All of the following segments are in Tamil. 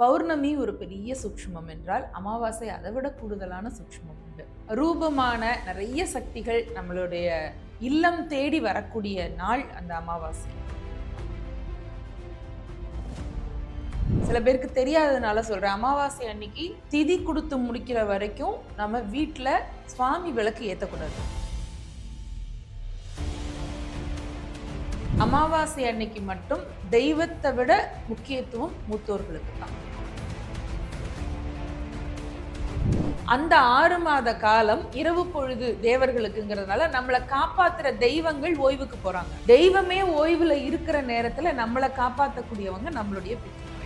பௌர்ணமி ஒரு பெரிய சூக்ஷ்மம் என்றால் அமாவாசை அதை விட கூடுதலான சூக்ஷ்மம் உண்டு. ரூபமான நிறைய சக்திகள் நம்மளுடைய இல்லம் தேடி வரக்கூடிய நாள் அந்த அமாவாசை. சில பேருக்கு தெரியாததுனால சொல்கிறேன் அமாவாசை அன்னைக்கு திதி கொடுத்து முடிக்கிற வரைக்கும் நம்ம வீட்டில் சுவாமி விளக்கு ஏற்றக்கூடாது அமாவாசை அன்னைக்கு மட்டும் தெய்வத்தை விட முக்கியத்துவம் மூத்தோர்களுக்கு தான். அந்த ஆறு மாத காலம் இரவு பொழுது தேவர்களுக்குங்கிறதுனால நம்மளை காப்பாத்துற தெய்வங்கள் ஓய்வுக்கு போறாங்க. தெய்வமே ஓய்வுல இருக்கிற நேரத்துல நம்மளை காப்பாற்றக்கூடியவங்க நம்மளுடைய பித்ருக்கள்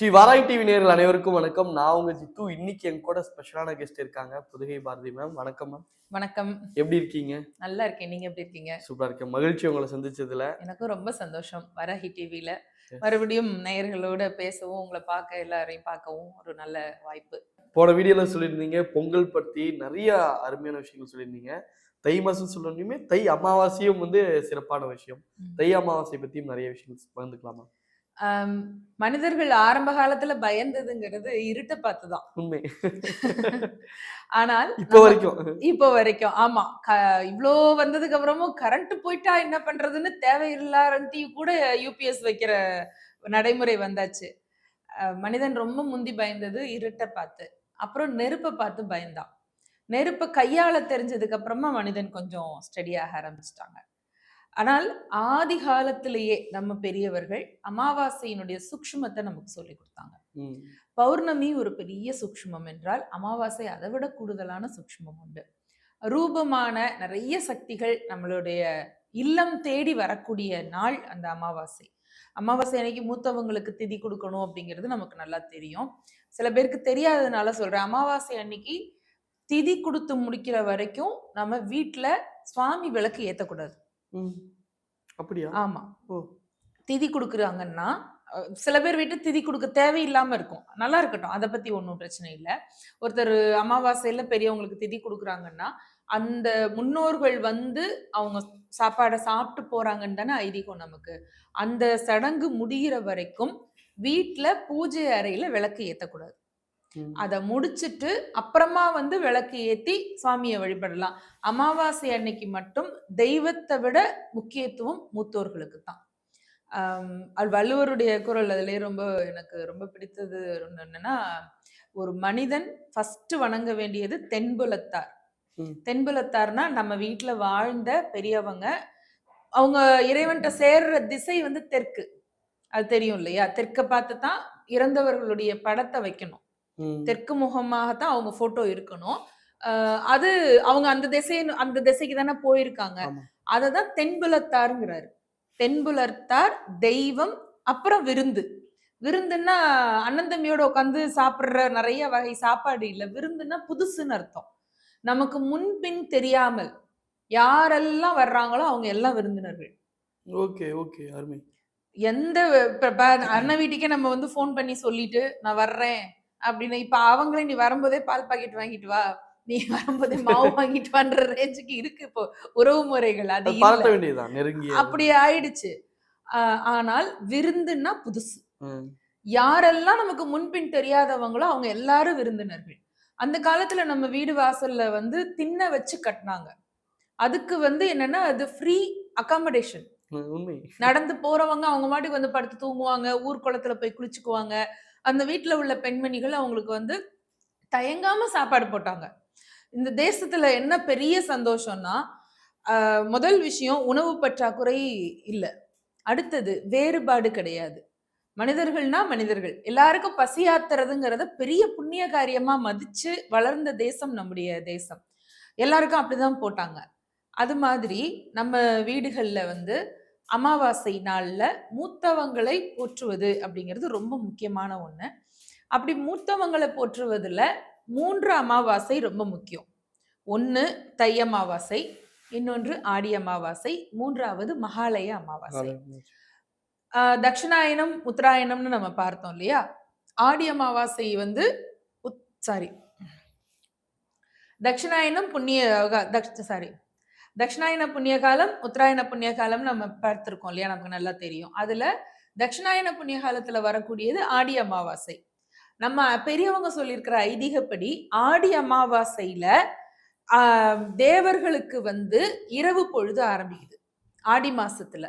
ஸ்ரீ வாராய் டிவி நேயர்கள் அனைவருக்கும் வணக்கம். நான் உங்க ஜித்து. இன்னைக்கு என் கூட ஸ்பெஷலான கெஸ்ட் இருக்காங்க. புதுகை பாரதி மேம் வணக்கம் மேம் வணக்கம். எப்படி இருக்கீங்க? நல்லா இருக்கேன். நீங்க எப்படி இருக்கீங்க? சூப்பரா இருக்கேன். மகிழ்ச்சி உங்களை சந்திச்சதுல. எனக்கும் ரொம்ப சந்தோஷம். வரஹி டிவியில மறுபடியும் நேயர்களோட பேசவும் உங்களை பார்க்க எல்லாரையும் பார்க்கவும் ஒரு நல்ல வாய்ப்பு. போன வீடியோல சொல்லியிருந்தீங்க பொங்கல் பத்தி நிறைய அருமையான விஷயங்கள் சொல்லியிருந்தீங்க. தை மாசம் சொல்லணுமே தை அமாவாசையும் வந்து சிறப்பான விஷயம். தை அமாவாசை பத்தியும் நிறைய விஷயங்கள் பகிர்ந்துக்கலாமா? ஆம், மனிதர்கள் ஆரம்ப காலத்துல பயந்ததுங்கிறது இருட்டை பார்த்துதான். உண்மை. ஆனால் இப்போ வரைக்கும். இப்போ வரைக்கும் ஆமா. க இவ்ளோ வந்ததுக்கு அப்புறமும் கரண்ட் போயிட்டா என்ன பண்றதுன்னு தேவையில்லாரண்டி கூட யூபிஎஸ் வைக்கிற நடைமுறை வந்தாச்சு. அஹ் மனிதன் ரொம்ப முந்தி பயந்தது இருட்டை பார்த்து. அப்புறம் நெருப்பை பார்த்து பயந்தான். நெருப்பை கையாள தெரிஞ்சதுக்கு அப்புறமா மனிதன் கொஞ்சம் ஸ்டடியாக ஆரம்பிச்சிட்டாங்க. ஆனால் ஆதி காலத்திலேயே நம்ம பெரியவர்கள் அமாவாசையினுடைய சூக்ஷ்மத்தை நமக்கு சொல்லி கொடுத்தாங்க. பௌர்ணமி ஒரு பெரிய சூக்ஷ்மம் என்றால் அமாவாசை அதை விட கூடுதலான சூக்ஷ்மம் உண்டு. ரூபமான நிறைய சக்திகள் நம்மளுடைய இல்லம் தேடி வரக்கூடிய நாள் அந்த அமாவாசை. அமாவாசை அன்னைக்கு மூத்தவங்களுக்கு திதி கொடுக்கணும் அப்படிங்கிறது நமக்கு நல்லா தெரியும். சில பேருக்கு தெரியாததுனால சொல்றேன். அமாவாசை அன்னைக்கு திதி கொடுத்து முடிக்கிற வரைக்கும் நம்ம வீட்ல சுவாமி விளக்கு ஏத்தக்கூடாது. ம். அப்படியா? ஆமா. ஓ. திதி கொடுக்குறாங்கன்னா சில பேர் வீட்டு திதி கொடுக்க தேவையில்லாம இருக்கும். நல்லா இருக்கட்டும். அதை பத்தி ஒன்றும் பிரச்சனை இல்லை. ஒருத்தர் அமாவாசையில பெரியவங்களுக்கு திதி கொடுக்குறாங்கன்னா அந்த முன்னோர்கள் வந்து அவங்க சாப்பாடை சாப்பிட்டு போறாங்கன்னு தானே ஐதீகம் நமக்கு. அந்த சடங்கு முடிகிற வரைக்கும் வீட்ல பூஜை அறையில விளக்கு ஏத்தக்கூடாது. ம். அதை முடிச்சிட்டு அப்புறமா வந்து விளக்கு ஏத்தி சுவாமியை வழிபடலாம். அமாவாசை அன்னைக்கு மட்டும் தெய்வத்தை விட முக்கியத்துவம் மூத்தோர்களுக்கு தான் வள்ளுவருடைய குரல் அதுலயே ரொம்ப எனக்கு ரொம்ப பிடித்தது ஒண்ணு என்னன்னா ஒரு மனிதன் ஃபர்ஸ்ட் வணங்க வேண்டியது தென்புலத்தார். தென்புலத்தார்னா நம்ம வீட்ல வாழ்ந்த பெரியவங்க அவங்க இறைவன்கிட்ட சேர்ற திசை வந்து தெற்கு. அது தெரியும் இல்லையா? தெற்க பார்த்து தான் இறந்தவர்களுடைய படத்தை வைக்கணும். தெற்கு முகமாகத்தான் அவங்க போட்டோ இருக்கணும். அது அவங்க அந்த திசை அந்த திசைக்கு தானே போயிருக்காங்க. அததான் தென்புலத்தாருங்கிறாரு. தென்புலத்தார் தெய்வம் அப்புறம் விருந்து. விருந்துன்னா அண்ணன் தம்பியோட உட்காந்து சாப்பிடுற நிறைய வகை சாப்பாடு இல்ல. விருந்துன்னா புதுசுன்னு அர்த்தம். நமக்கு முன்பின் தெரியாமல் யாரெல்லாம் வர்றாங்களோ அவங்க எல்லாம் விருந்தினர்கள். ஓகே ஓகே அருமை. எந்த அண்ணன் வீட்டுக்கே நம்ம வந்து ஃபோன் பண்ணி சொல்லிட்டு நான் வர்றேன். அப்படின்னு இப்ப அவங்களே நீ வரும்போதே பால் பாக்கெட் வாங்கிட்டு வா. நீ வரும்போதே மாவு வாங்கிட்டு வான்ற ரேஞ்சுக்கு இருக்கு இப்போ உறவு முறைகள். அது அப்படி ஆயிடுச்சு. ஆனால் விருந்துன்னா புதுசு. யாரெல்லாம் நமக்கு முன்பின் தெரியாதவங்களோ அவங்க எல்லாரும் விருந்தினர்கள். அந்த காலத்துல நம்ம வீடு வாசல்ல வந்து திண்ணை வச்சு கட்டினாங்க. அதுக்கு வந்து என்னன்னா அது ஃப்ரீ அகாமடேஷன் நடந்து போறவங்க அவங்க மாட்டுக்கு வந்து படுத்து தூங்குவாங்க ஊர் குளத்துல போய் குளிச்சுக்குவாங்க. அந்த வீட்டில் உள்ள பெண்மணிகள் அவங்களுக்கு வந்து தயங்காம சாப்பாடு போட்டாங்க. இந்த தேசத்துல என்ன பெரிய சந்தோஷம்னா முதல் விஷயம் உணவு பற்றாக்குறை இல்லை. அடுத்தது வேறுபாடு கிடையாது. மனிதர்கள்னா மனிதர்கள். எல்லாருக்கும் பசியாத்துறதுங்கிறத பெரிய புண்ணிய காரியமா மதிச்சு வளர்ந்த தேசம் நம்முடைய தேசம். எல்லாருக்கும் அப்படிதான் போட்டாங்க. அது மாதிரி நம்ம வீடுகளில் வந்து அமாவாசை நாள்ல மூத்தவங்களை போற்றுவது அப்படிங்கிறது ரொம்ப முக்கியமான ஒண்ணு. அப்படி மூத்தவங்களை போற்றுவதுல மூன்று அமாவாசை ரொம்ப முக்கியம். ஒண்ணு தை அமாவாசை இன்னொன்று ஆடி அமாவாசை மூன்றாவது மகாலய அமாவாசை. ஆஹ் தட்சிணாயனம் உத்தராயணம்னு நம்ம பார்த்தோம் இல்லையா? ஆடி அமாவாசை வந்து சாரி தட்சிணாயனம் புண்ணிய சாரி தட்சிணாயன புண்ணிய காலம் உத்தராயண புண்ணிய காலம் நம்ம பார்த்துருக்கோம் இல்லையா? நமக்கு நல்லா தெரியும். அதுல தட்சிணாயன புண்ணிய காலத்துல வரக்கூடியது ஆடி அமாவாசை. நம்ம பெரியவங்க சொல்லியிருக்கிற ஐதீகப்படி ஆடி அமாவாசையில தேவர்களுக்கு வந்து இரவு பொழுது ஆரம்பிக்குது. ஆடி மாசத்துல.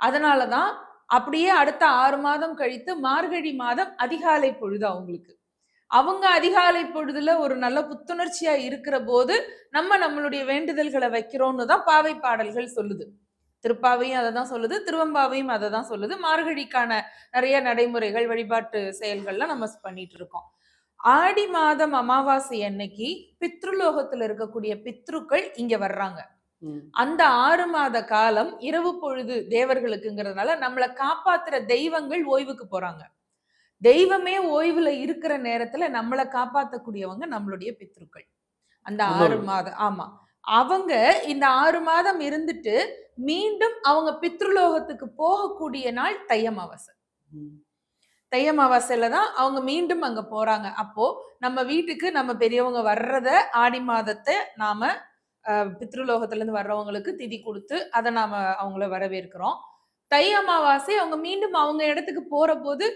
அதனாலதான் அப்படியே அடுத்த ஆறு மாதம் கழித்து மார்கழி மாதம் அதிகாலை பொழுது அவங்களுக்கு. அவங்க அதிகாலை பொழுதுல ஒரு நல்ல புத்துணர்ச்சியா இருக்கிற போது நம்ம நம்மளுடைய வேண்டுதல்களை வைக்கிறோம்னு தான் பாவை பாடல்கள் சொல்லுது. திருப்பாவையும் அதை தான் சொல்லுது திருவம்பாவையும் அதை தான் சொல்லுது. மார்கழிக்கான நிறைய நடைமுறைகள் வழிபாட்டு செயல்கள்லாம் நம்ம பண்ணிட்டு இருக்கோம். ஆடி மாதம் அமாவாசை அன்னைக்கு பித்ருலோகத்துல இருக்கக்கூடிய பித்ருக்கள் இங்க வர்றாங்க. அந்த ஆறு மாத காலம் இரவு பொழுது தேவர்களுக்குங்கிறதுனால நம்மளை காப்பாத்துற தெய்வங்கள் ஓய்வுக்கு போறாங்க. தெய்வமே ஓய்வுல இருக்கிற நேரத்துல நம்மளை காப்பாத்தக்கூடியவங்க நம்மளுடைய பித்ருக்கள். அந்த ஆறு. மாதம் ஆமா. அவங்க இந்த ஆறு மாதம் இருந்துட்டு மீண்டும் அவங்க பித்ருலோகத்துக்கு போகக்கூடிய நாள் தை அமாவாசை ம். தை அமாவாசையில தான் அவங்க மீண்டும் அங்க போறாங்க. அப்போ நம்ம வீட்டுக்கு நம்ம பெரியவங்க வர்றத ஆடி மாதத்தை நாம பித்ருலோகத்துல இருந்து வர்றவங்களுக்கு திதி கொடுத்து அதை நாம அவங்கள வரவேற்கிறோம். தை அமாவாசை அவங்க மீண்டும் அவங்க இடத்துக்கு போற போது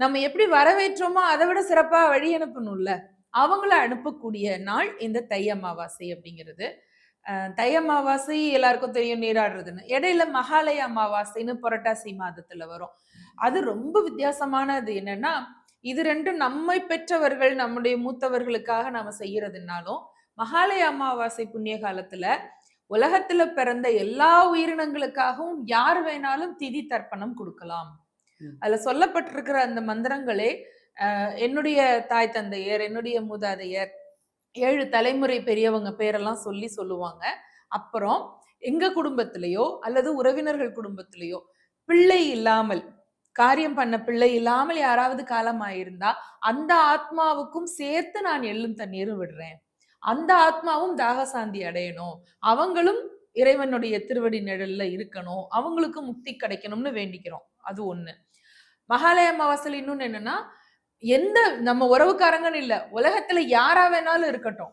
நம்ம எப்படி வரவேற்றோமோ அதை விட சிறப்பா வழி அனுப்பணும்ல? அவங்கள அனுப்பக்கூடிய நாள் இந்த தை அமாவாசை அப்படிங்கிறது. தை அமாவாசை எல்லாருக்கும் தெரியும் நீராடுறதுன்னு. இடையில மகாலய அமாவாசைன்னு புரட்டாசி மாதத்துல வரும். அது ரொம்ப வித்தியாசமானது என்னன்னா இது ரெண்டும் நம்மை பெற்றவர்கள் நம்முடைய மூத்தவர்களுக்காக நாம செய்யறதுனாலும் மகாலய அமாவாசை புண்ணிய காலத்துல உலகத்துல பிறந்த எல்லா உயிரினங்களுக்காகவும் யார் வேணாலும் திதி தர்ப்பணம் கொடுக்கலாம். அதுல சொல்லப்பட்டிருக்கிற அந்த மந்திரங்களே என்னுடைய தாய் தந்தையர் என்னுடைய மூதாதையர் ஏழு தலைமுறை பெரியவங்க பேரெல்லாம் சொல்லி சொல்லுவாங்க. அப்புறம் எங்க குடும்பத்திலேயோ அல்லது உறவினர்கள் குடும்பத்திலேயோ பிள்ளை இல்லாமல் காரியம் பண்ண பிள்ளை இல்லாமல் யாராவது காலமாயிருந்தா அந்த ஆத்மாவுக்கும் சேர்த்து நான் எள்ளும் தண்ணீரும் விடுறேன். அந்த ஆத்மாவும் தாகசாந்தி அடையணும். அவங்களும் இறைவனுடைய திருவடி நிழல்ல இருக்கணும். அவங்களுக்கும் முக்தி கிடைக்கணும்னு வேண்டிக்கிறோம். அது ஒண்ணு. மகாலய அமாவாசையில் இன்னொன்னு என்னன்னா எந்த நம்ம உறவுக்காரங்கன்னு இல்ல உலகத்துல யாரா வேணாலும் இருக்கட்டும்.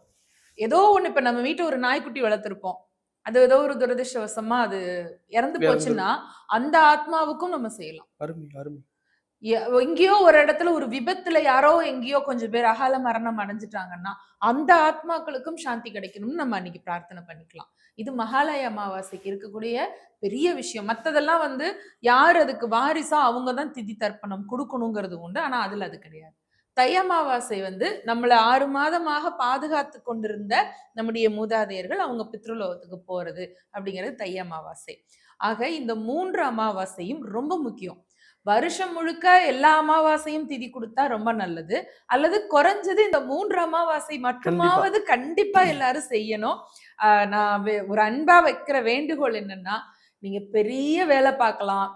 ஏதோ ஒண்ணு இப்ப நம்ம வீட்டுல ஒரு நாய்க்குட்டி வளர்த்திருப்போம். அது ஏதோ ஒரு துரதிருஷ்டவசமா அது இறந்து போச்சுன்னா அந்த ஆத்மாவுக்கும் நம்ம செய்யலாம். எங்கேயோ ஒரு இடத்துல ஒரு விபத்துல யாரோ எங்கேயோ கொஞ்சம் பேர் அகால மரணம் அடைஞ்சிட்டாங்கன்னா அந்த ஆத்மாக்களுக்கும் சாந்தி கிடைக்கணும்னு நம்ம அன்னைக்கு பிரார்த்தனை பண்ணிக்கலாம். இது மகாலய அமாவாசைக்கு இருக்கக்கூடிய பெரிய விஷயம். மற்றதெல்லாம் வந்து யார் அதுக்கு வாரிசா அவங்க தான் திதி தர்ப்பணம் கொடுக்கணுங்கிறது உண்டு. ஆனால் அதில் அது கிடையாது. தை அமாவாசை வந்து நம்மளை ஆறு மாதமாக பாதுகாத்து கொண்டிருந்த நம்முடைய மூதாதையர்கள் அவங்க பித்ருலோகத்துக்கு போறது அப்படிங்கிறது தை அமாவாசை. ஆக இந்த மூன்று அமாவாசையும் ரொம்ப முக்கியம். வருஷம் முழுக்க எல்லா அமாவாசையும் திதி கொடுத்தா ரொம்ப நல்லது. அல்லது குறைஞ்சது இந்த மூன்று அமாவாசை மட்டுமாவது கண்டிப்பா. எல்லாரும் செய்யணும். நான் ஒரு அன்பா வைக்கிற வேண்டுகோள் என்னன்னா நீங்க பெரிய வேலை பார்க்கலாம்.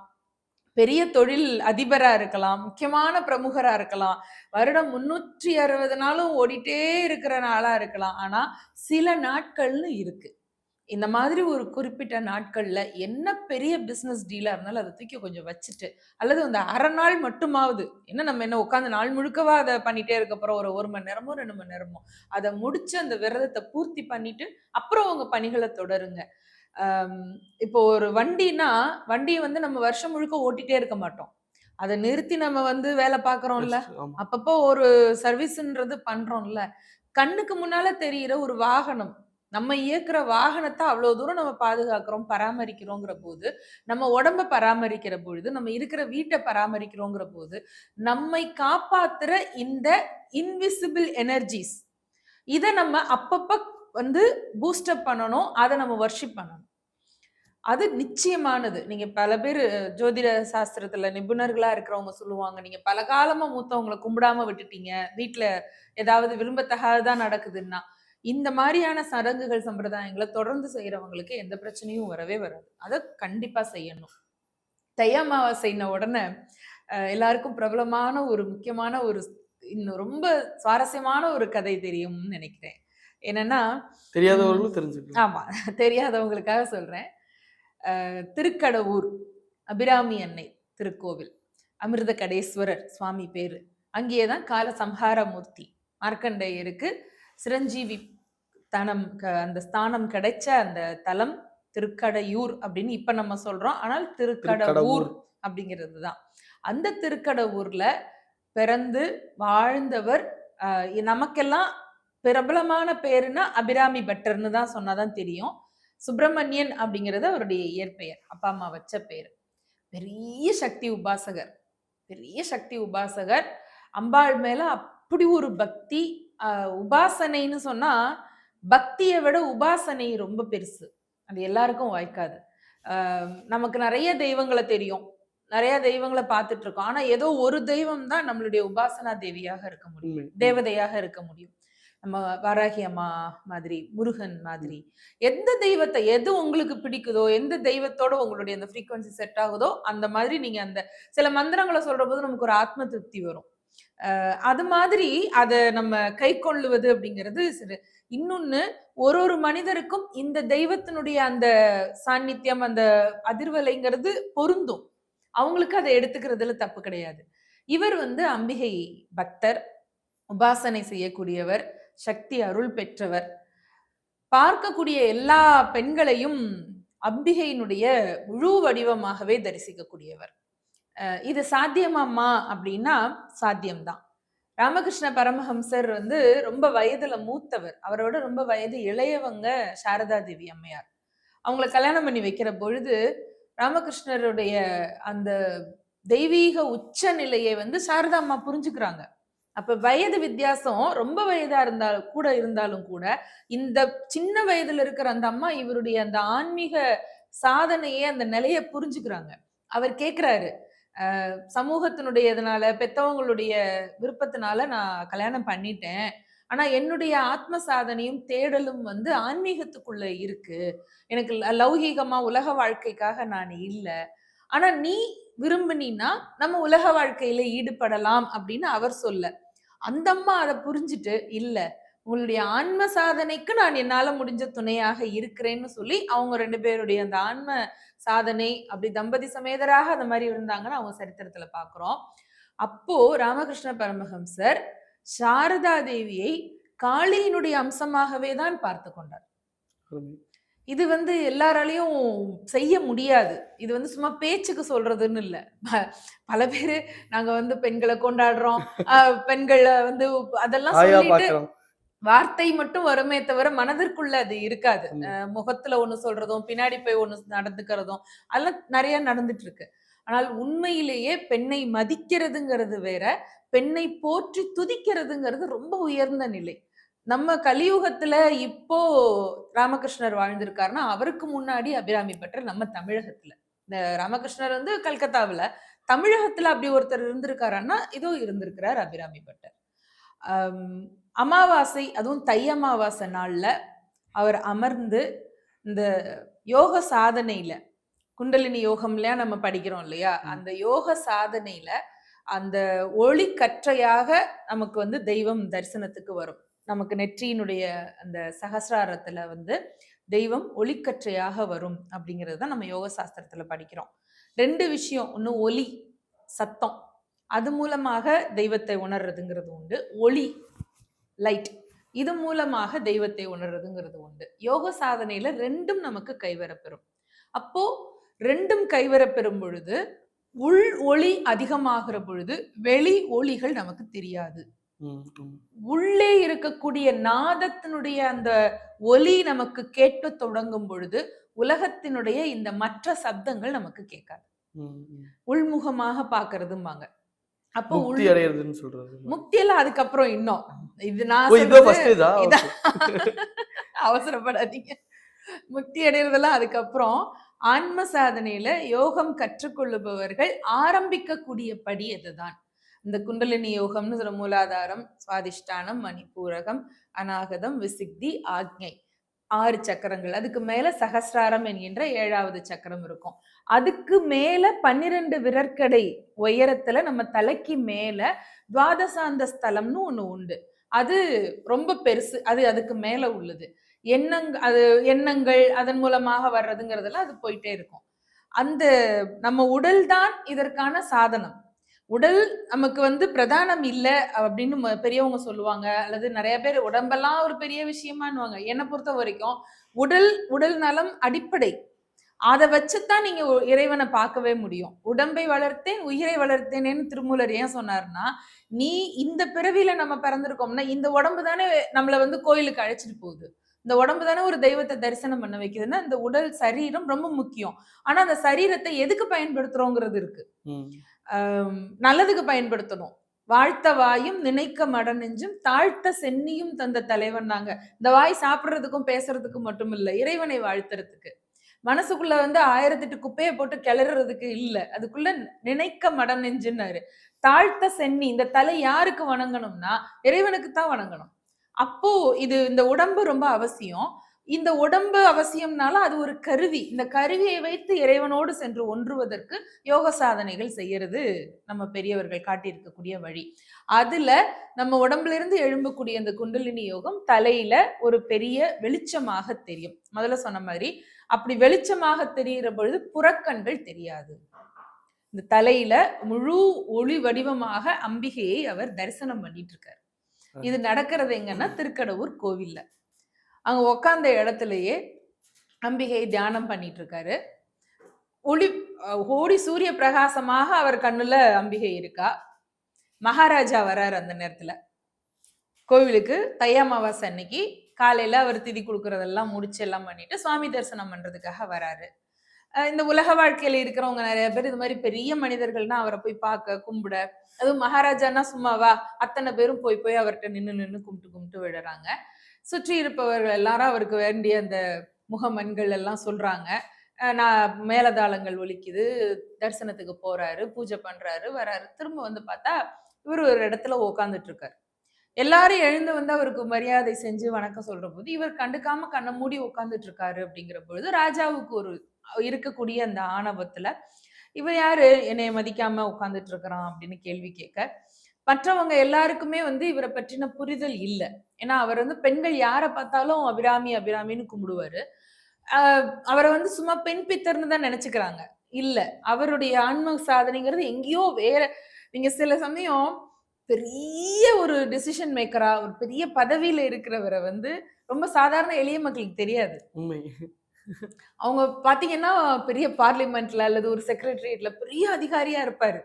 பெரிய தொழில் அதிபரா இருக்கலாம். முக்கியமான பிரமுகரா இருக்கலாம். வருடம் முன்னூற்றி அறுபது நாளும் ஓடிட்டே இருக்கிற நாளா இருக்கலாம். ஆனா சில நாட்கள்னு இருக்கு. இந்த மாதிரி ஒரு குறிப்பிட்ட நாட்கள்ல என்ன பெரிய பிசினஸ் டீலா இருந்தாலும் அதை தூக்கி கொஞ்சம் வச்சுட்டு அல்லது அந்த அரை நாள் மட்டுமாவது என்ன நம்ம என்ன உட்காந்து நாள் முழுக்கவா அதை பண்ணிட்டே இருக்க ஒரு ஒரு மணி நேரமோ ரெண்டு மணி நேரமோ அதை முடிச்சு அந்த விரதத்தை பூர்த்தி பண்ணிட்டு அப்புறம் உங்க பணிகளை தொடருங்க. இப்போ ஒரு வண்டினா வண்டியை வந்து நம்ம வருஷம் முழுக்க ஓட்டிட்டே இருக்க மாட்டோம். அதை நிறுத்தி நம்ம வந்து வேலை பார்க்கறோம்ல. அப்பப்போ ஒரு சர்வீஸ்ன்றது பண்றோம்ல. கண்ணுக்கு முன்னால தெரியிற ஒரு வாகனம் நம்ம இயக்குற வாகனத்தை அவ்வளோ தூரம் நம்ம பாதுகாக்கிறோம் பராமரிக்கிறோங்கிற போது நம்ம உடம்ப பராமரிக்கிற பொழுது நம்ம இருக்கிற வீட்டை பராமரிக்கிறோங்கிற போது நம்மை காப்பாத்துற இந்த இன்விசிபிள் எனர்ஜிஸ் இதை நம்ம அப்பப்ப வந்து பூஸ்டப் பண்ணணும் அதை நம்ம வர்ஷிப் பண்ணணும். அது நிச்சயமானது. நீங்க பல பேர் ஜோதிட சாஸ்திரத்துல நிபுணர்களா இருக்கிறவங்க சொல்லுவாங்க நீங்க பல காலமா மூத்தவங்களை கும்பிடாம விட்டுட்டீங்க வீட்டுல ஏதாவது விரும்பத்தகாததான் நடக்குதுன்னா இந்த மாதிரியான சடங்குகள் சம்பிரதாயங்களை தொடர்ந்து செய்யறவங்களுக்கு எந்த பிரச்சனையும் வரவே வராது. அதை கண்டிப்பா செய்யணும். தை அமாவாசைன்ன உடனே எல்லாருக்கும் பிரபலமான ஒரு முக்கியமான ஒரு இன்னும் ரொம்ப சுவாரஸ்யமான ஒரு கதை தெரியும்னு நினைக்கிறேன். என்னன்னா தெரியாதவர்களும் தெரிஞ்சுக்கலாம் ஆமா தெரியாதவங்களுக்காக சொல்றேன். திருக்கடவூர் அபிராமி அன்னை திருக்கோவில் அமிர்த கடேஸ்வரர் சுவாமி பேரு. அங்கேயேதான் கால சம்ஹார மூர்த்தி மார்க்கண்டேயருக்கு சிரஞ்சீவி தனம் அந்த ஸ்தானம் கிடைச்ச அந்த தலம் திருக்கடையூர் அப்படின்னு இப்ப நம்ம சொல்றோம். ஆனால் திருக்கடவுர். அப்படிங்கிறது தான் அந்த திருக்கடவுர்ல பிறந்து வாழ்ந்தவர் நமக்கெல்லாம் பிரபலமான பேருனா அபிராமி பட்டர்னு தான் சொன்னாதான் தெரியும். சுப்பிரமணியன் அப்படிங்கிறது அவருடைய இயற்பெயர் அப்பா அம்மா வச்ச பேர். பெரிய சக்தி உபாசகர் பெரிய சக்தி உபாசகர் அம்பாள் மேல அப்படி ஒரு பக்தி உபாசனைன்னு சொன்னா பக்தியை விட உபாசனை ரொம்ப பெருசு. அது எல்லாருக்கும் வாய்க்காது. நமக்கு நிறைய தெய்வங்களை தெரியும். நிறைய தெய்வங்களை பார்த்துட்டு இருக்கோம் ஆனா ஏதோ ஒரு தெய்வம் தான் நம்மளுடைய உபாசனா தேவியாக இருக்க முடியும். தேவதையாக இருக்க முடியும். நம்ம வராகி அம்மா மாதிரி முருகன் மாதிரி எந்த தெய்வத்தை எது உங்களுக்கு பிடிக்குதோ எந்த தெய்வத்தோட உங்களுடைய அந்த ஃப்ரீக்வன்சி செட் ஆகுதோ அந்த மாதிரி நீங்க அந்த சில மந்திரங்களை சொல்ற போது நமக்கு ஒரு ஆத்ம திருப்தி வரும். அது மாதிரி அதை நம்ம கை கொள்ளுவது அப்படிங்கிறது சிறு இன்னொன்னு ஒரு ஒரு மனிதருக்கும் இந்த தெய்வத்தினுடைய அந்த சாநித்தியம் அந்த அதிர்வலைங்கிறது பொருந்தும். அவங்களுக்கு அதை எடுத்துக்கிறதுல தப்பு கிடையாது. இவர் வந்து அம்பிகை பக்தர் உபாசனை செய்யக்கூடியவர் சக்தி அருள் பெற்றவர். பார்க்கக்கூடிய எல்லா பெண்களையும் அம்பிகையினுடைய முழு வடிவமாகவே தரிசிக்கக்கூடியவர். இது சாத்தியமாம்மா அப்படின்னா சாத்தியம்தான். ராமகிருஷ்ண பரமஹம்சர் வந்து ரொம்ப வயதுல மூத்தவர். அவரோட ரொம்ப வயது இளையவங்க சாரதா தேவி அம்மையார். அவங்கள கல்யாணம் பண்ணி வைக்கிற பொழுது ராமகிருஷ்ணருடைய அந்த தெய்வீக உச்ச நிலையை வந்து சாரதா அம்மா புரிஞ்சுக்கிறாங்க. அப்ப வயது வித்தியாசம் ரொம்ப வயதா இருந்தாலும் கூட இருந்தாலும் கூட இந்த சின்ன வயதுல இருக்கிற அந்த அம்மா இவருடைய அந்த ஆன்மீக சாதனையே அந்த நிலையை புரிஞ்சுக்கிறாங்க. அவர் கேட்கிறாரு சமூகத்தினுடைய இதனால பெத்தவங்களுடைய விருப்பத்தினால நான் கல்யாணம் பண்ணிட்டேன். ஆனா என்னுடைய ஆத்ம சாதனையும் தேடலும் வந்து ஆன்மீகத்துக்குள்ள இருக்கு. எனக்கு லௌகீகமா உலக வாழ்க்கைக்காக நான் இல்லை. ஆனா நீ விரும்பினா நம்ம உலக வாழ்க்கையில ஈடுபடலாம் அப்படின்னு அவர் சொல்ல. அந்த அம்மா அதை புரிஞ்சுட்டு இல்லை உங்களுடைய ஆன்ம சாதனைக்கு நான் என்னால முடிஞ்ச துணையாக இருக்கிறேன்னு சொல்லி அவங்க ரெண்டு பேருடைய அந்த ஆன்ம சாதனை அப்படி தம்பதி சமேதராக அந்த மாதிரி இருந்தாங்கன்னு அவங்க சரித்திரத்துல பாக்குறோம். அப்போ ராமகிருஷ்ண பரமஹம்சர் சாரதா தேவியை காளியினுடைய அம்சமாகவே தான் பார்த்து கொண்டார். இது வந்து எல்லாராலையும் செய்ய முடியாது. இது வந்து சும்மா பேச்சுக்கு சொல்றதுன்னு இல்ல. பல பேரு நாங்க வந்து பெண்களை கொண்டாடுறோம். பெண்களை வந்து அதெல்லாம் சொல்லிட்டு வார்த்தை மட்டும் வருமே தவிர மனதிற்குள்ள அது இருக்காது. முகத்துல ஒண்ணு சொல்றதும் பின்னாடி போய் ஒண்ணு நடந்துக்கிறதும் அதெல்லாம் நிறைய நடந்துட்டு இருக்கு ஆனால் உண்மையிலேயே பெண்ணை மதிக்கிறதுங்கிறது வேற பெண்ணை போற்றி துதிக்கிறதுங்கிறது ரொம்ப உயர்ந்த நிலை. நம்ம கலியுகத்துல இப்போ ராமகிருஷ்ணர் வாழ்ந்திருக்காருன்னா அவருக்கு முன்னாடி அபிராமி பட்டர் நம்ம தமிழகத்துல. இந்த ராமகிருஷ்ணர் வந்து கல்கத்தாவுல தமிழகத்துல அப்படி ஒருத்தர் இருந்திருக்காருன்னா இதோ இருந்திருக்கிறார் அபிராமி பட்டர். அமாவாசை அதுவும் தை அமாவாசை நாள்ல அவர் அமர்ந்து இந்த யோக சாதனையில குண்டலினி யோகம்லயா நம்ம படிக்கிறோம் இல்லையா. அந்த யோக சாதனையில அந்த ஒளி கற்றையாக நமக்கு வந்து தெய்வம் தரிசனத்துக்கு வரும். நமக்கு நெற்றியினுடைய அந்த சகசிராரத்துல வந்து தெய்வம் ஒளிக்கற்றையாக வரும் அப்படிங்கிறது தான் நம்ம யோக சாஸ்திரத்துல படிக்கிறோம். ரெண்டு விஷயம் ஒண்ணு ஒலி சத்தம். அது மூலமாக தெய்வத்தை உணர்றதுங்கிறது உண்டு. ஒளி லைட் இது மூலமாக தெய்வத்தை உணர்றதுங்கிறது உண்டு. யோக சாதனையில ரெண்டும் நமக்கு கைவரப்பெறும். அப்போ ரெண்டும் கைவரப்பெறும் பொழுது உள் ஒளி அதிகமாகிற பொழுது வெளி ஒளிகள் நமக்கு தெரியாது. உள்ளே இருக்கக்கூடிய நாதத்தினுடைய அந்த ஒலி நமக்கு கேட்க தொடங்கும் பொழுது உலகத்தினுடைய இந்த மற்ற சப்தங்கள் நமக்கு கேட்காது. உள்முகமாக பாக்குறதும்பாங்க அப்போ முக்தி அடையிறதுன்னு சொல்றது முக்தி எல்லாம் அதுக்கப்புறம் இன்னும். இது நான். அவசரப்படாதீங்க. முக்தி அடைறதெல்லாம் அதுக்கப்புறம் ஆன்ம சாதனையில யோகம் கற்றுக்கொள்ளுபவர்கள் ஆரம்பிக்கக்கூடிய படி அதுதான் இந்த குண்டலினி யோகம்னு சொல்ற மூலாதாரம் சுவாதிஷ்டானம் மணிப்பூரகம் அநாகதம் விசிக்தி ஆக்ஞை. ஆறு சக்கரங்கள். அதுக்கு மேல சகசிராரம் என்கின்ற ஏழாவது சக்கரம் இருக்கும். அதுக்கு மேல பன்னிரண்டு விரற்கடை உயரத்துல நம்ம தலைக்கு மேல துவாதசாந்த ஸ்தலம்னு ஒண்ணு உண்டு. அது ரொம்ப பெருசு. அது அதுக்கு மேல உள்ளது. எண்ணங் அது எண்ணங்கள் அதன் மூலமாக வர்றதுங்கிறதெல்லாம் அது போயிட்டே இருக்கும். அந்த நம்ம உடல் தான் இதற்கான சாதனம். உடல் நமக்கு வந்து பிரதானம் இல்லை அப்படின்னு ம- பெரியவங்க சொல்லுவாங்க. அல்லது நிறைய பேர் உடம்பெல்லாம் ஒரு பெரிய விஷயமான்னுவாங்க. என்னை பொறுத்த வரைக்கும் உடல் உடல் நலம் அடிப்படை. அதை வச்சுதான் நீங்க இறைவனை பார்க்கவே முடியும். உடம்பை வளர்த்தேன் உயிரை வளர்த்தேனேன்னு திருமூலர் ஏன் சொன்னார்னா நீ இந்த பிறவியில நம்ம பிறந்திருக்கோம்னா இந்த உடம்பு தானே நம்மளை வந்து கோயிலுக்கு அழைச்சிட்டு போகுது. இந்த உடம்பு தானே ஒரு தெய்வத்தை தரிசனம் பண்ண வைக்குதுன்னா இந்த உடல் சரீரம் ரொம்ப முக்கியம். ஆனா அந்த சரீரத்தை எதுக்கு பயன்படுத்துறோங்கிறது இருக்கு. நல்லதுக்கு பயன்படுத்தணும். வாழ்த்த வாயும் நினைக்க மடநெஞ்சும் தாழ்த்த சென்னியும் தந்த தலைவன் நாங்க இந்த வாய் சாப்பிடுறதுக்கும் பேசுறதுக்கும் மட்டும் இல்ல இறைவனை வாழ்த்துறதுக்கு. மனசுக்குள்ள வந்து ஆயிரத்தெட்டு குப்பையை போட்டு கிளறதுக்கு இல்ல. அதுக்குள்ள நினைக்க மடநெஞ்சுன்னாரு தாழ்த்த சென்னி இந்த தலை யாருக்கு வணங்கணும்னா இறைவனுக்கு தான் வணங்கணும். அப்போ இது இந்த உடம்பு ரொம்ப அவசியம். இந்த உடம்பு அவசியம்னால அது ஒரு கருவி. இந்த கருவியை வைத்து இறைவனோடு சென்று ஒன்றுவதற்கு யோக சாதனைகள் செய்யறது நம்ம பெரியவர்கள் காட்டியிருக்கக்கூடிய வழி. அதுல நம்ம உடம்புல இருந்து எழும்பக்கூடிய இந்த குண்டலினி யோகம் தலையில ஒரு பெரிய வெளிச்சமாக தெரியும். முதல்ல சொன்ன மாதிரி அப்படி வெளிச்சமாக தெரிகிற பொழுது புறக்கண்கள் தெரியாது. இந்த தலையில முழு ஒளி வடிவமாக அம்பிகையை அவர் தரிசனம் பண்ணிட்டு இருக்காரு. இது நடக்கிறது எங்கன்னா திருக்கடவுர் கோவில்ல. அங்கே உக்காந்த இடத்துலயே அம்பிகை தியானம் பண்ணிட்டு இருக்காரு ஒளி ஓடி சூரிய பிரகாசமாக அவர் கண்ணுல அம்பிகை இருக்கா? மகாராஜா வராரு அந்த நேரத்துல. கோவிலுக்கு தை அமாவாசை அன்னைக்கு காலையில அவர் திதி கொடுக்கறதெல்லாம் முடிச்சு எல்லாம் பண்ணிட்டு சுவாமி தரிசனம் பண்றதுக்காக வராரு. இந்த உலக வாழ்க்கையில இருக்கிறவங்க நிறைய பேர் இது மாதிரி பெரிய மனிதர்கள்னா அவரை போய் பார்க்க கும்பிட அதுவும் மகாராஜான்னா சும்மாவா அத்தனை பேரும் போய் போய் அவர்கிட்ட நின்று நின்று கும்பிட்டு கும்பிட்டு விடுறாங்க சுற்றி இருப்பவர்கள் எல்லாரும் அவருக்கு வேண்டிய அந்த முகமன்கள் எல்லாம் சொல்றாங்க. நான் மேலதாளங்கள் ஒலிக்குது தரிசனத்துக்கு போறாரு பூஜை பண்றாரு வராரு. திரும்ப வந்து பார்த்தா இவர் ஒரு இடத்துல உட்காந்துட்டு இருக்காரு எல்லாரும் எழுந்து வந்து அவருக்கு மரியாதை செஞ்சு வணக்கம் சொல்ற போது இவர் கண்டுக்காம கண்ணை மூடி உட்காந்துட்டு இருக்காரு அப்படிங்கிற பொழுது ராஜாவுக்கு ஒரு இருக்கக்கூடிய அந்த ஆணவத்துல இவர் யாரு? என்னைய மதிக்காம உட்காந்துட்டு இருக்கிறான் அப்படின்னு கேள்வி கேட்க மற்றவங்க எல்லாருக்குமே வந்து இவரை பற்றின புரிதல் இல்லை. ஏன்னா அவர் வந்து பெண்கள் யாரை பார்த்தாலும் அபிராமி அபிராமின்னு கும்பிடுவாரு. அவரை வந்து சும்மா பெண் பித்தர்னு தான் நினைச்சுக்கிறாங்க. இல்ல. அவருடைய ஆன்ம சாதனைங்கிறது எங்கேயோ வேற நீங்க சில சமயம் பெரிய ஒரு டிசிஷன் மேக்கரா ஒரு பெரிய பதவியில இருக்கிறவரை வந்து ரொம்ப சாதாரண எளிய மக்களுக்கு தெரியாது. உண்மை. அவங்க பாத்தீங்கன்னா பெரிய பார்லிமெண்ட்ல அல்லது ஒரு செக்ரட்டரியேட்ல பெரிய அதிகாரியா இருப்பாரு.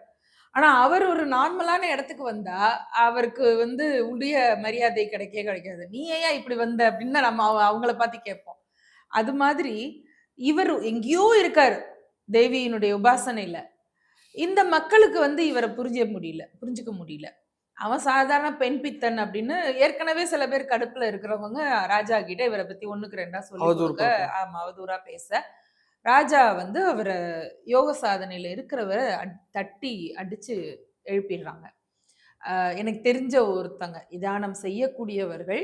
ஆனா அவர் ஒரு நார்மலான இடத்துக்கு வந்தா அவருக்கு வந்து உரிய மரியாதை கிடைக்கவே கிடைக்காது. நீ ஏன் இப்படி வந்த? அப்படின்னு நம்ம அவ- அவங்கள பார்த்து கேட்போம். அது மாதிரி இவர் எங்கேயோ இருக்காரு தேவியினுடைய உபாசனையில. இந்த மக்களுக்கு வந்து இவரை புரிஞ்ச முடியல புரிஞ்சுக்க முடியல. அவன் சாதாரண பெண் பித்தன் அப்படின்னு ஏற்கனவே சில பேர் கடுப்புல இருக்கிறவங்க ராஜா கிட்ட இவரை பத்தி ஒண்ணுக்கு ரெண்டா சொல்லி ஆமா அவதூறா பேச. ராஜா வந்து அவரை யோக சாதனையில இருக்கிறவரை தட்டி அடிச்சு எழுப்பிடுறாங்க. எனக்கு தெரிஞ்ச ஒருத்தங்க தியானம் செய்யக்கூடியவர்கள்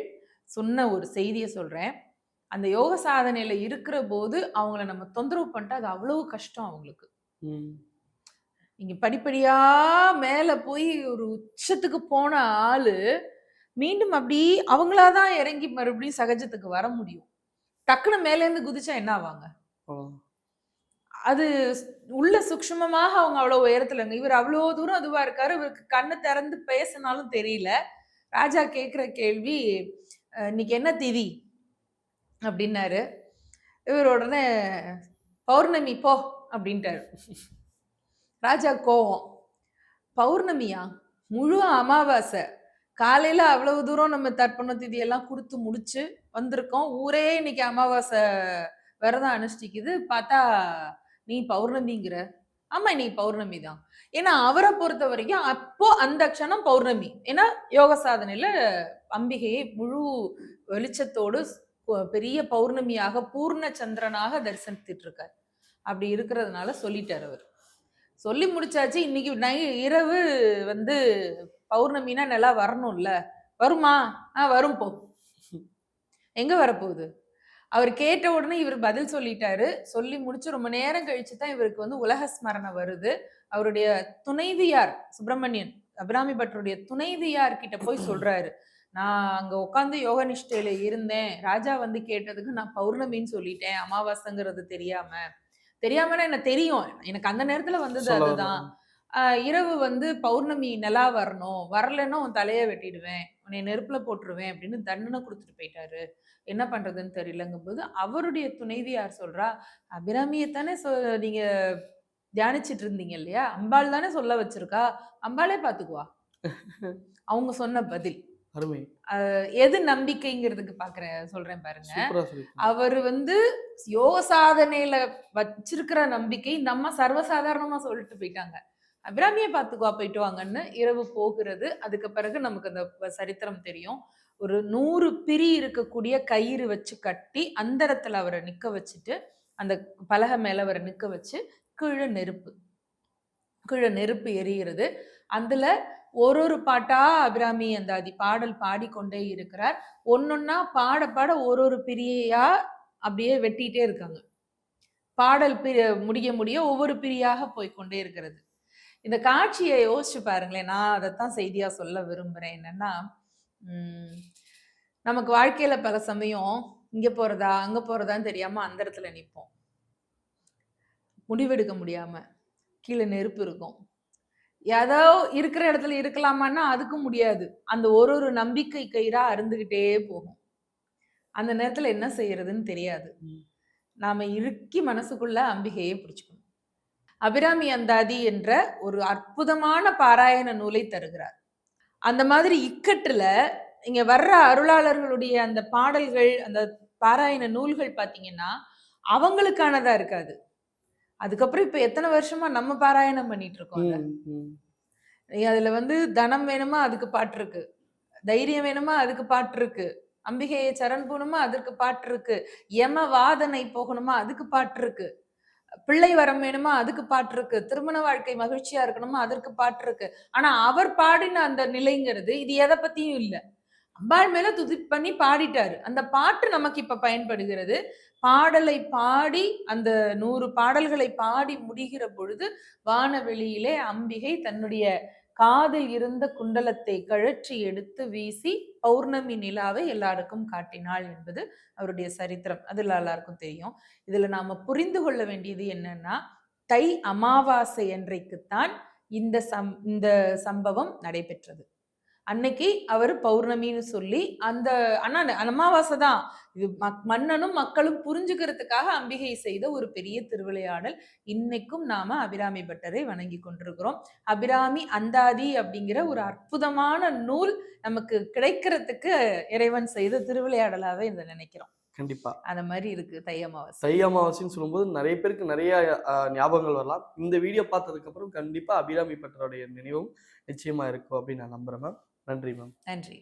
சொன்ன ஒரு செய்தியை சொல்றேன். அந்த யோக சாதனையில இருக்கிற போது அவங்கள நம்ம தொந்தரவு பண்ணிட்டா அது அவ்வளவு கஷ்டம் அவங்களுக்கு. ம். நீங்க படிப்படியா மேல போய் ஒரு உச்சத்துக்கு போன ஆளு மீண்டும் அப்படி அவங்களாதான் இறங்கி மறுபடியும் சகஜத்துக்கு வர முடியும். டக்குன்னு மேல இருந்து குதிச்சா என்ன ஆவாங்க. அது உள்ள சுக்ஷமமாக அவங்க அவ்வளோ உயரத்தில் இருங்க இவர் அவ்வளோ தூரம் அதுவாக இருக்காரு. இவருக்கு கண்ணு திறந்து பேசினாலும் தெரியல. ராஜா கேட்குற கேள்வி இன்னைக்கு என்ன திதி? அப்படின்னாரு. இவர் உடனே பௌர்ணமி போ அப்படின்ட்டாரு. ராஜா கோவம். பௌர்ணமியா? முழு அமாவாசை. காலையில் அவ்வளவு தூரம் நம்ம தர்ப்பண திதியெல்லாம் கொடுத்து முடிச்சு வந்திருக்கோம். ஊரே இன்னைக்கு அமாவாசை விரதம் அனுஷ்டிக்குது. பார்த்தா நீ பௌர்ணமிங்கிற? ஆமா நீ பௌர்ணமி தான். ஏன்னா அவரை பொறுத்த வரைக்கும் அப்போ அந்த க்ஷணம் பௌர்ணமி. ஏன்னா யோக சாதனையில அம்பிகையை முழு வெளிச்சத்தோடு பெரிய பௌர்ணமியாக பூர்ண சந்திரனாக தரிசனித்துட்டு இருக்கார் அப்படி இருக்கிறதுனால சொல்லிட்டார் அவர். சொல்லி முடிச்சாச்சு. இன்னைக்கு நை இரவு வந்து பௌர்ணமினா நல்லா வரணும்ல. வருமா? ஆ வரும் போ. எங்க வரப்போகுது? அவர் கேட்ட உடனே இவர் பதில் சொல்லிட்டாரு. சொல்லி முடிச்சு ரொம்ப நேரம் கழிச்சு தான் இவருக்கு வந்து உலக ஸ்மரணை வருது. அவருடைய துணைவியார் சுப்பிரமணியன் அபிராமி பட்டருடைய துணைவியார் கிட்ட போய் சொல்றாரு. நான் அங்க உட்காந்து யோக நிஷ்டையில இருந்தேன். ராஜா வந்து கேட்டதுக்கு நான் பௌர்ணமின்னு சொல்லிட்டேன். அமாவாசைங்கிறது தெரியாம. தெரியாமனா எனக்கு தெரியும்? எனக்கு அந்த நேரத்துல வந்தது அதுதான். இரவு வந்து பௌர்ணமி நிலா வரணும். வரலைன்னா உன் தலையை வெட்டிடுவேன். உன்னை நெருப்புல போட்டுருவேன் அப்படின்னு தண்டனை கொடுத்துட்டு போயிட்டாரு. என்ன பண்றதுன்னு தெரியலங்கும் போது அவருடைய துணைவியார் சொல்றா? அபிராமியைத்தானே சொ நீங்க தியானிச்சிட்டு இருந்தீங்க இல்லையா? அம்பாள் தானே சொல்ல வச்சிருக்கா? அம்பாளே பாத்துக்குவா? அவங்க சொன்ன பதில். அருமை. எது நம்பிக்கைங்கிறதுக்கு பாக்குறேன் சொல்றேன் பாருங்க. அவர் வந்து யோக சாதனையில வச்சிருக்கிற நம்பிக்கை நம்ம சர்வசாதாரணமா சொல்லிட்டு போயிட்டாங்க. அபிராமியை பார்த்துக்குவா போயிட்டு வாங்கன்னு இரவு போகிறது. அதுக்கு பிறகு நமக்கு அந்த சரித்திரம் தெரியும். ஒரு நூறு பிரி இருக்கக்கூடிய கயிறு வச்சு கட்டி அந்தரத்துல அவரை நிக்க வச்சுட்டு அந்த பலகை மேல அவரை நிக்க வச்சு கீழே நெருப்பு. கீழே நெருப்பு எரிகிறது அதுல ஒரு ஒரு பாட்டா அபிராமி அந்த அதி பாடல் பாடிக்கொண்டே இருக்கிறார். ஒன்னொன்னா பாட பாட ஒரு ஒரு பிரியா அப்படியே வெட்டிட்டே இருக்காங்க. பாடல் பிரி முடிய முடிய ஒவ்வொரு பிரியாக போய்க்கொண்டே இருக்கிறது. இந்த காட்சியை யோசிச்சு பாருங்களேன். நான் அதைத்தான் செய்தியா சொல்ல விரும்புறேன். என்னன்னா நமக்கு வாழ்க்கையில பல சமயம் இங்க போறதா அங்க போறதான்னு தெரியாம அந்த இடத்துல நிப்போம். முடிவெடுக்க முடியாம. கீழே நெருப்பு இருக்கும். ஏதோ இருக்கிற இடத்துல இருக்கலாமான்னா அதுக்கும் முடியாது. அந்த ஒரு ஒரு நம்பிக்கை கயிறா அருந்துகிட்டே போகும். அந்த நேரத்துல என்ன செய்யறதுன்னு தெரியாது. நாம இறுக்கி மனசுக்குள்ள அம்பிகையை பிடிச்சுக்கணும். அபிராமி அந்தாதி என்ற ஒரு அற்புதமான பாராயண நூலை தருகிறார். அந்த மாதிரி இக்கட்டுல இங்க வர்ற அருளாளர்களுடைய அந்த பாடல்கள் அந்த பாராயண நூல்கள் பாத்தீங்கன்னா அவங்களுக்கானதா இருக்காது. அதுக்கப்புறம் இப்ப எத்தனை வருஷமா நம்ம பாராயணம் பண்ணிட்டு இருக்கோம் அதுல வந்து தனம் வேணுமா அதுக்கு பாட்டு இருக்கு. தைரியம் வேணுமா அதுக்கு பாட்டு இருக்கு. அம்பிகையை சரண் போகணுமா அதற்கு பாட்டு இருக்கு. யம வாதனை போகணுமா அதுக்கு பாட்டு இருக்கு. பிள்ளை வரம் வேணுமா? அதுக்கு பாட்டு இருக்கு. திருமண வாழ்க்கை மகிழ்ச்சியா இருக்கணுமா? அதற்கு பாட்டு இருக்கு. ஆனா அவர் பாடின அந்த நிலைங்கிறது இது எதை பத்தியும் இல்லை. அம்பாள் மேல துதி பண்ணி பாடிட்டாரு. அந்த பாட்டு நமக்கு இப்ப பயன்படுகிறது. பாடலை பாடி அந்த நூறு பாடல்களை பாடி முடிகிற பொழுது வானவெளியிலே அம்பிகை தன்னுடைய காதில் இருந்த குண்டலத்தை கழற்றி எடுத்து வீசி பௌர்ணமி நிலாவை எல்லாருக்கும் காட்டினாள் என்பது அவருடைய சரித்திரம். அது எல்லாருக்கும் தெரியும். இதுல நாம புரிந்து கொள்ள வேண்டியது என்னன்னா தை அமாவாசை அன்றைக்குத்தான் இந்த சம் இந்த சம்பவம் நடைபெற்றது. அன்னைக்கு அவர் பௌர்ணமின்னு சொல்லி அந்த அந்த அமாவாசை தான். இது மன்னனும் மக்களும் புரிஞ்சுக்கிறதுக்காக அம்பிகை செய்த ஒரு பெரிய திருவிளையாடல். இன்னைக்கும் நாம அபிராமி பட்டரை வணங்கி கொண்டிருக்கிறோம். அபிராமி அந்தாதி அப்படிங்கிற ஒரு அற்புதமான நூல் நமக்கு கிடைக்கிறதுக்கு இறைவன் செய்த திருவிளையாடலாவே இதை நினைக்கிறோம். கண்டிப்பா. அந்த மாதிரி இருக்கு தை அமாவாசை. தை அமாவாசைன்னு சொல்லும்போது நிறைய பேருக்கு நிறைய ஞாபகங்கள் வரலாம். இந்த வீடியோ பார்த்ததுக்கு அப்புறம் கண்டிப்பா அபிராமி பட்டருடைய நினைவும் நிச்சயமா இருக்கும் அப்படின்னு நான் நம்புறேன் நன்றி மேம். நன்றி.